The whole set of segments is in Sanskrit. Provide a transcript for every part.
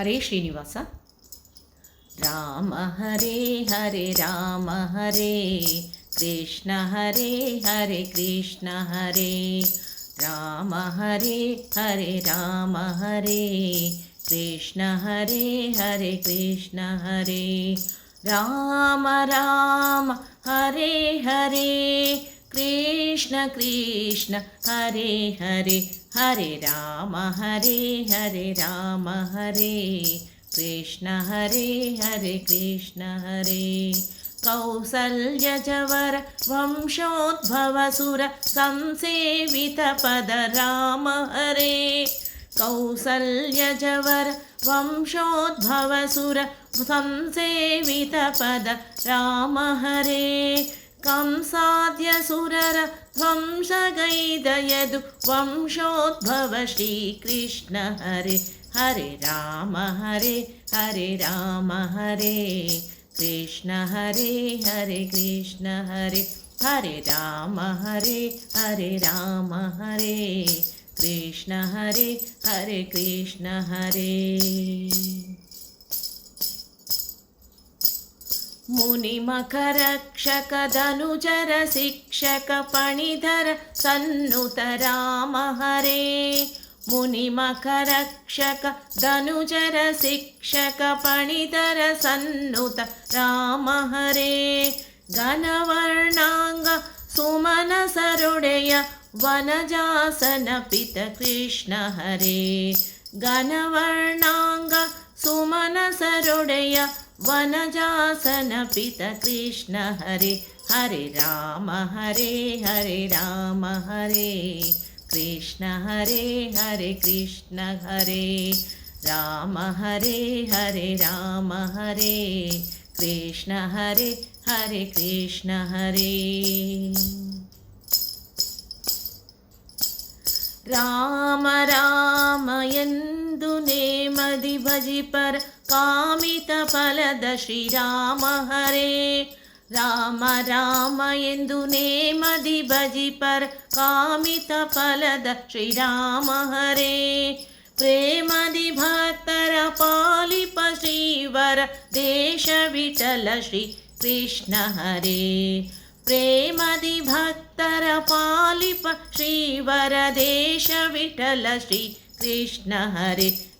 ಹರೇ ಶ್ರೀನಿವಾಸ ರಾಮ ಹರೇ ಹರೇ ರಾಮ ಹರೇ ಕೃಷ್ಣ ಹರೇ ಹರೇ ಕೃಷ್ಣ ಹರೇ ರಾಮ ಹರೇ ಹರೇ ರಾಮ ಹರೇ ಕೃಷ್ಣ ಹರೇ ಹರೇ ಕೃಷ್ಣ ಹರೇ ರಾಮ ರಾಮ ಹರೇ ಹರೇ कृष्ण कृष्ण हरे हरे हरे राम हरे हरे राम हरे कृष्ण हरे हरे कृष्ण हरे कौसल्यजवर वंशोद्भवसुर संसेवितपद राम हरे कौसल्यजवर वंशोद्भवसुर संसेवितपद राम हरे कंसाध्यसुर वं वंशोद्भव श्रीकृष्ण हरे हरे राम हरे हरे राम हरे कृष्ण हरे हरे कृष्ण हरे हरे राम हरे हरे राम हरे कृष्ण हरे हरे कृष्ण हरे। मुनिमकरक्षकदनुजरशिक्षकपणिधर सन्नुत राम हरे मुनिमकरक्षक सन्नुत राम हरे घनवर्णाङ्ग सुमनसरुडय वनजासनपितकृष्ण हरे घनवर्णाङ्ग सुमनसरुडय वनजासन हरे हरे राम हरे हरे राम हरे कृष्ण हरे हरे कृष्ण हरे राम हरे हरे राम हरे कृष्ण हरे हरे कृष्ण हरे। राम रामयन्दुने मदि भजि पर कामितफलद श्रीराम हरे राम राम एन्दु नेमदि भजि पर कामितफलद श्रीराम हरे प्रेमदि भक्तर पालिप श्रीवर देशविठल श्री कृष्ण हरे। प्रेमदि भक्तर पालिप श्रीवर देशविठल श्री कृष्ण हरे।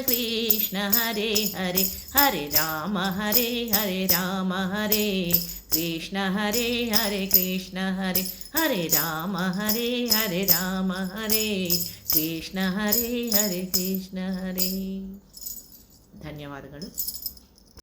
कृष्ण हरे हरे हरे राम हरे हरे राम हरे कृष्ण हरे हरे कृष्ण हरे हरे राम हरे हरे राम हरे कृष्ण हरे हरे कृष्ण हरे ಧನ್ಯವಾದಗಳು